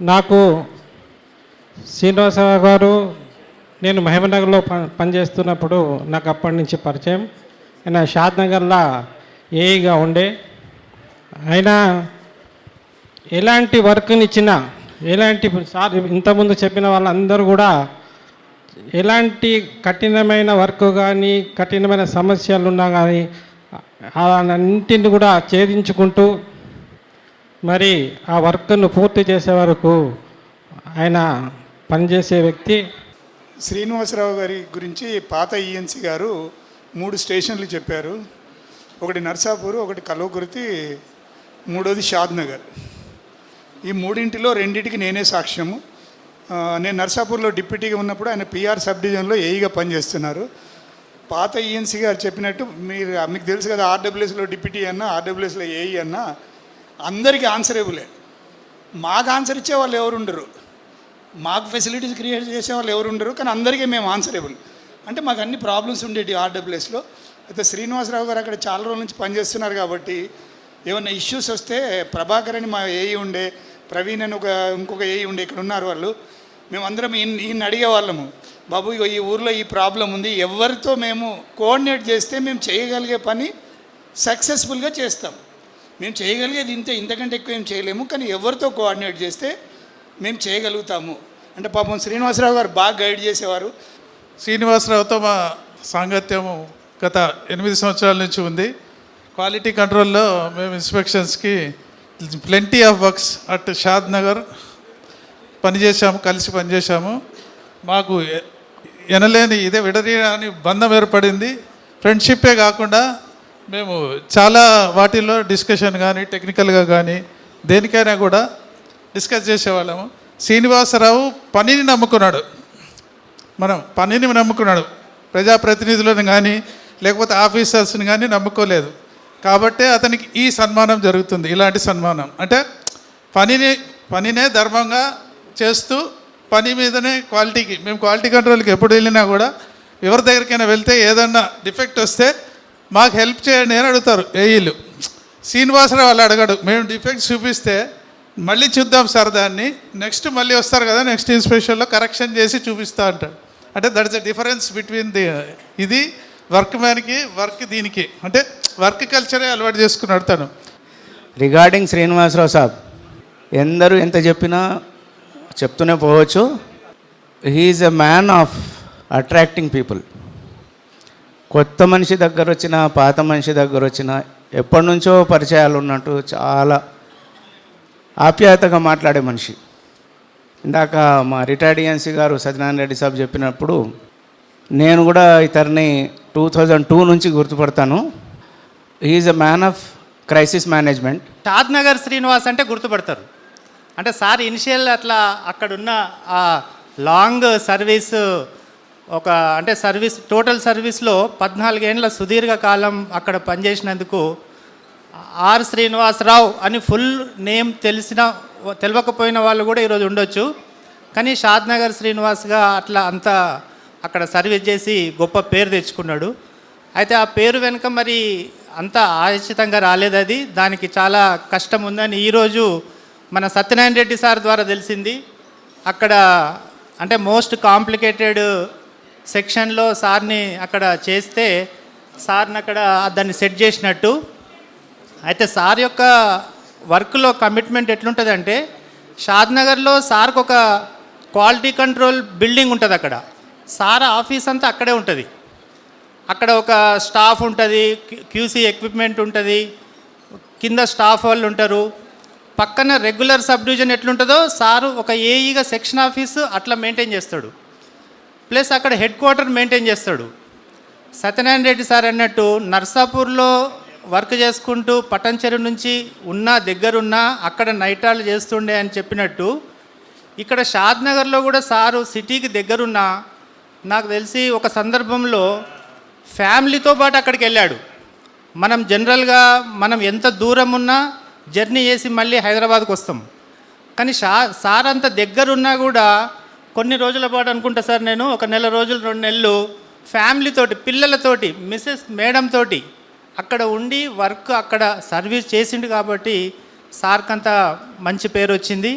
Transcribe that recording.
నాకు శ్రీనివాసరావు గారు నేను మహబూబ్నగర్లో ప పనిచేస్తున్నప్పుడు నాకు అప్పటి నుంచి పరిచయం. ఆయన షాద్ నగర్లో ఏఈగా ఉండే. ఆయన ఎలాంటి వర్క్ని ఇచ్చినా ఎలాంటి సార్ ఇంతకుముందు చెప్పిన వాళ్ళందరూ కూడా ఎలాంటి కఠినమైన వర్క్ కానీ కఠినమైన సమస్యలు ఉన్నా కానీ అన్నింటిని కూడా ఛేదించుకుంటూ మరి ఆ వర్క్ను పూర్తి చేసే వరకు ఆయన పనిచేసే వ్యక్తి శ్రీనివాసరావు గారి గురించి పాత ఈఎన్సీ గారు మూడు స్టేషన్లు చెప్పారు. ఒకటి నర్సాపూర్ ఒకటి కలువకృతి మూడోది షాద్ నగర్ ఈ మూడింటిలో రెండింటికి నేనే సాక్ష్యము. నేను నర్సాపూర్లో డిప్యూటీగా ఉన్నప్పుడు ఆయన పిఆర్ సబ్ డివిజన్లో ఏఈగా పనిచేస్తున్నారు. పాత ఈఎన్సీ గారు చెప్పినట్టు మీరు మీకు తెలుసు కదా ఆర్డబ్ల్యూఎస్లో డిప్యూటీ అన్న ఆర్డబ్ల్యూఎస్లో ఏఈ అన్నా అందరికీ ఆన్సరేబులే. మాకు ఆన్సర్ ఇచ్చే వాళ్ళు ఎవరు ఉండరు మాకు ఫెసిలిటీస్ క్రియేట్ చేసే వాళ్ళు ఎవరు ఉండరు కానీ అందరికీ మేము ఆన్సరేబుల్. అంటే మాకు అన్ని ప్రాబ్లమ్స్ ఉండేవి ఆర్డబ్ల్యూఎస్లో అయితే శ్రీనివాసరావు గారు అక్కడ చాలా రోజుల నుంచి పనిచేస్తున్నారు కాబట్టి ఏమైనా ఇష్యూస్ వస్తే ప్రభాకర్ అని మా ఏఈ ఉండే ప్రవీణ్ అని ఒక ఇంకొక ఏఈ ఉండే ఇక్కడ ఉన్నారు వాళ్ళు. మేమందరం ఈయన ఈయన అడిగేవాళ్ళము. బాబు ఈ ఊర్లో ఈ ప్రాబ్లం ఉంది. ఎవరితో మేము కోఆర్డినేట్ చేస్తే మేము చేయగలిగే పని సక్సెస్ఫుల్గా చేస్తాం. మేము చేయగలిగేది ఇంతే ఇంతకంటే ఎక్కువ ఏం చేయలేము కానీ ఎవరితో కోఆర్డినేట్ చేస్తే మేము చేయగలుగుతాము. అంటే పాపం శ్రీనివాసరావు గారు బాగా గైడ్ చేసేవారు. శ్రీనివాసరావుతో మా సాంగత్యము గత ఎనిమిది సంవత్సరాల నుంచి ఉంది. క్వాలిటీ కంట్రోల్లో మేము ఇన్స్పెక్షన్స్కి plenty of works at Shadnagar పనిచేశాము కలిసి పనిచేశాము. మాకు ఎనలేని ఇదే విడదీయని బంధం ఏర్పడింది. ఫ్రెండ్షిప్పే కాకుండా మేము చాలా వాటిల్లో డిస్కషన్ కానీ టెక్నికల్గా కానీ దేనికైనా కూడా డిస్కస్ చేసేవాళ్ళము. శ్రీనివాసరావు పనిని నమ్ముకున్నాడు. మనం పనిని నమ్ముకున్నాడు. ప్రజాప్రతినిధులను కానీ లేకపోతే ఆఫీసర్స్ని కానీ నమ్ముకోలేదు. కాబట్టే అతనికి ఈ సన్మానం జరుగుతుంది ఇలాంటి సన్మానం. అంటే పనిని పనినే ధర్మంగా చేస్తూ పని మీదనే క్వాలిటీకి మేము క్వాలిటీ కంట్రోల్కి ఎప్పుడు వెళ్ళినా కూడా ఎవరి దగ్గరికైనా వెళ్తే ఏదన్నా డిఫెక్ట్ వస్తే మాకు హెల్ప్ చేయండి అని అడుగుతారు. ఏఈలు శ్రీనివాసరావు వాళ్ళు అడగడు. మేము డిఫెక్ట్స్ చూపిస్తే మళ్ళీ చూద్దాం సార్ దాన్ని. నెక్స్ట్ మళ్ళీ వస్తారు కదా నెక్స్ట్ ఇన్స్పెక్షన్లో కరెక్షన్ చేసి చూపిస్తా అంటాడు. అంటే that is the difference between the ఇది వర్క్ మ్యాన్కి వర్క్ దీనికి. అంటే వర్క్ కల్చరే అలవాటు చేసుకున్నాడు తను. రిగార్డింగ్ శ్రీనివాసరావు సాబ్ ఎందరూ ఎంత చెప్పినా చెప్తూనే పోవచ్చు. He is a man of attracting people కొత్త మనిషి దగ్గర వచ్చిన పాత మనిషి దగ్గర వచ్చిన ఎప్పటి నుంచో పరిచయాలు ఉన్నట్టు చాలా ఆప్యాయతగా మాట్లాడే మనిషి. ఇందాక మా రిటైర్డ్ గారు సత్యనారాయణ రెడ్డి సాబ్ చెప్పినప్పుడు నేను కూడా ఇతన్ని టూ థౌజండ్ టూ నుంచి గుర్తుపడతాను. Is a man of crisis management Shadnagar Srinivas అంటే గుర్తుపడతారు. అంటే సార్ ఇనిషియల్ అట్లా అక్కడున్న ఆ లాంగ్ సర్వీస్ ఒక అంటే సర్వీస్ టోటల్ సర్వీస్లో పద్నాలుగేండ్ల సుదీర్ఘ కాలం అక్కడ పనిచేసినందుకు ఆర్ శ్రీనివాసరావు అని ఫుల్ నేమ్ తెలిసిన తెలియకపోయిన వాళ్ళు కూడా ఈరోజు ఉండొచ్చు. కానీ షాద్ నగర్ శ్రీనివాస్గా అట్లా అంత అక్కడ సర్వీస్ చేసి గొప్ప పేరు తెచ్చుకున్నాడు. అయితే ఆ పేరు వెనుక మరి అంత ఆశితంగా రాలేదు అది. దానికి చాలా కష్టం ఉందని ఈరోజు మన సత్యనారాయణ రెడ్డి సార్ ద్వారా తెలిసింది. అక్కడ అంటే మోస్ట్ కాంప్లికేటెడ్ సెక్షన్లో సార్ని అక్కడ చేస్తే సార్ని అక్కడ దాన్ని సెట్ చేసినట్టు. అయితే సార్ యొక్క వర్క్లో కమిట్మెంట్ ఎట్లుంటుందంటే షాద్నగర్లో సార్కి ఒక క్వాలిటీ కంట్రోల్ బిల్డింగ్ ఉంటుంది అక్కడ. సార్ ఆఫీస్ అంతా అక్కడే ఉంటుంది. అక్కడ ఒక స్టాఫ్ ఉంటుంది క్యూసీ ఎక్విప్మెంట్ ఉంటుంది కింద స్టాఫ్ వాళ్ళు ఉంటారు. పక్కన రెగ్యులర్ సబ్ డివిజన్ ఎట్లుంటుందో సారు ఒక ఏఈగా సెక్షన్ ఆఫీసు అట్లా మెయింటైన్ చేస్తాడు. ప్లస్ అక్కడ హెడ్ క్వార్టర్ మెయింటైన్ చేస్తాడు. సత్యనారాయణ రెడ్డి సార్ అన్నట్టు నర్సాపూర్లో వర్క్ చేసుకుంటూ పటంచెరు నుంచి ఉన్న దగ్గరున్నా అక్కడ నైటాలు చేస్తుండే అని చెప్పినట్టు ఇక్కడ షాద్ నగర్లో కూడా సారు సిటీకి దగ్గరున్నా నాకు తెలిసి ఒక సందర్భంలో ఫ్యామిలీతో పాటు అక్కడికి వెళ్ళాడు. మనం జనరల్గా మనం ఎంత దూరం ఉన్నా జర్నీ చేసి మళ్ళీ హైదరాబాద్కు వస్తాం. కానీ షా సార్ అంత దగ్గరున్నా కూడా కొన్ని రోజుల పాటు అనుకుంటా సార్ నేను ఒక నెల రోజులు రెండు నెలలు ఫ్యామిలీతోటి పిల్లలతోటి మిస్సెస్ మేడం తోటి అక్కడ ఉండి వర్క్ అక్కడ సర్వీస్ చేసిండు కాబట్టి సార్కంత మంచి పేరు వచ్చింది.